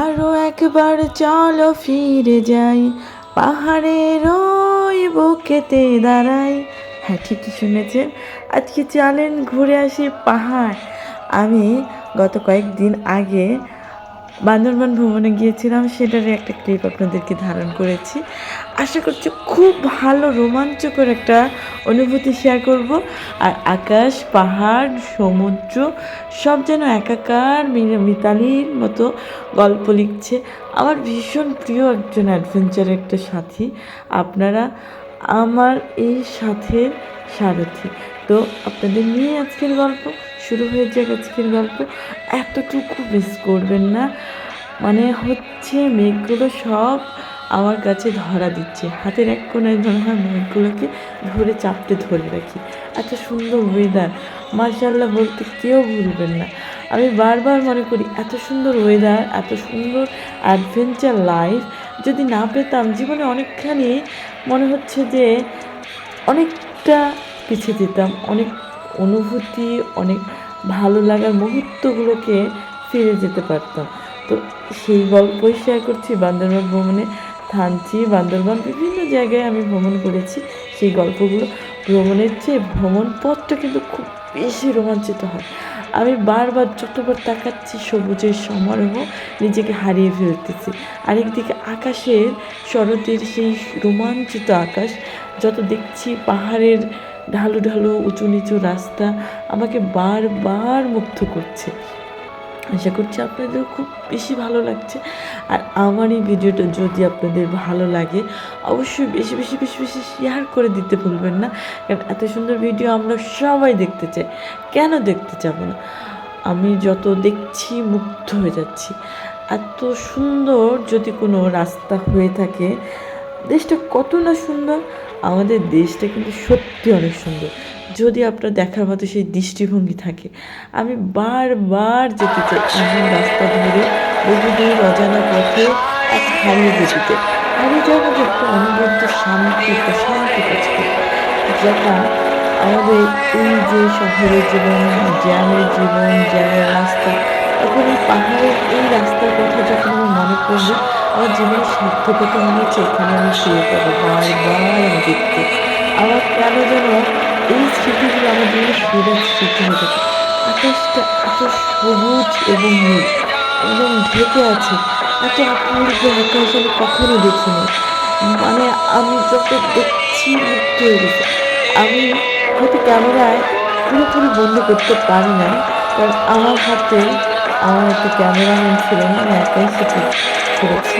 আরও একবার চলো ফিরে যাই। পাহাড়ের ওই বুকেতে দাঁড়াই। হ্যাঁ ঠিকই শুনেছেন। আজকে চলেন ঘুরে আসি পাহাড়। আমি গত কয়েকদিন আগে বান্দরবান ভ্রমণে গিয়েছিলাম, সেটারই একটা ক্লিপ আপনাদেরকে ধারণ করেছি। আশা করছি খুব ভালো, রোমাঞ্চকর একটা অনুভূতি শেয়ার করব। আর আকাশ, পাহাড়, সমুদ্র, সব যেন একাকার মিতালির মতো গল্প লিখছে। আমার ভীষণ প্রিয় একজন অ্যাডভেঞ্চার একটা সাথী। আপনারা আমার এই সাথের সারথি। তো আপনাদের নিয়ে আজকের গল্প শুরু হয়ে যাক আজকের গল্প। এতটুকু মিস করবেন না। মানে হচ্ছে মেঘগুলো সব আমার কাছে ধরা দিচ্ছে। হাতের এক কোনায় মনে হয় মেঘগুলোকে ধরে চাপতে ধরে রাখি। এত সুন্দর ওয়েদার মার্শাল্লাহ বলতে কেউ ভুলবেন না। আমি বারবার মনে করি এত সুন্দর ওয়েদার এত সুন্দর অ্যাডভেঞ্চার লাইফ যদি না পেতাম জীবনে অনেকখানি মনে হচ্ছে যে অনেকটা পিছিয়ে যেতাম, অনেক অনুভূতি, অনেক ভালো লাগার মুহূর্তগুলোকে ফিরে যেতে পারতাম তো সেই গল্পই শেয়ার করছি বান্দরবান ভ্রমণে। থানচি বান্দরবান, বিভিন্ন জায়গায় আমি ভ্রমণ করেছি। সেই গল্পগুলো ভ্রমণের চেয়ে ভ্রমণ পথটা কিন্তু খুব বেশি রোমাঞ্চিত হয়। আমি বারবার যতবার তাকাচ্ছি সবুজের সমারোহ, নিজেকে হারিয়ে ফেলতেছি। আরেকদিকে আকাশের শরতের সেই রোমাঞ্চিত আকাশ, যত দেখছি পাহাড়ের ঢালু ঢালু, উঁচু নিচু রাস্তা আমাকে বারবার মুগ্ধ করছে। আশা করছি আপনাদের খুব বেশি ভালো লাগছে। আর আমার এই ভিডিওটা যদি আপনাদের ভালো লাগে, অবশ্যই বেশি বেশি বেশি বেশি শেয়ার করে দিতে ভুলবেন না। কারণ এত সুন্দর ভিডিও আমরা সবাই দেখতে চাই। কেন দেখতে যাব না? আমি যত দেখছি মুগ্ধ হয়ে যাচ্ছি। এত সুন্দর যদি কোনো রাস্তা হয়ে থাকে দেশটা কত না সুন্দর, আমাদের দেশটা কিন্তু সত্যি অনেক সুন্দর। যদি আপনার দেখার মতো সেই দৃষ্টিভঙ্গি থাকে, আমি বারবার যেতে চাই রাস্তা ধরে বহুদূর অজানা পথে এক হারিয়ে হারিয়ে যাওয়ার মধ্যে একটা অনবদ্য শান্তি, একটা শান্তি কাজ যেটা আমাদের এই যে শহরের জীবন, জ্যামের জীবন, জ্যামের রাস্তা পাহাড়ের এই রাস্তার কথা যখন আমার মনে পড়বে আমার জীবনের সার্থকতা মনে হচ্ছে এখানে আমি শুয়ে পাবো বারবার আমি দেখতে আমার কেন যেন এই স্মৃতিগুলো আমার জীবনে সেরা স্মৃতি হয়ে থাকে আকাশটা এত সবুজ এবং নীল, এবং ঢেকে আছে। এত অপূর্ব আকাশ আমি কখনো দেখিনি। মানে আমি যত দেখছি মুক্ত হয়ে গেছে। আমি হয়তো ক্যামেরায় পুরোপুরি বন্ধ করতে পারি না কারণ আমার হাতে আমার একটা ক্যামেরাম্যান ছিল না আমি সেটা করেছি।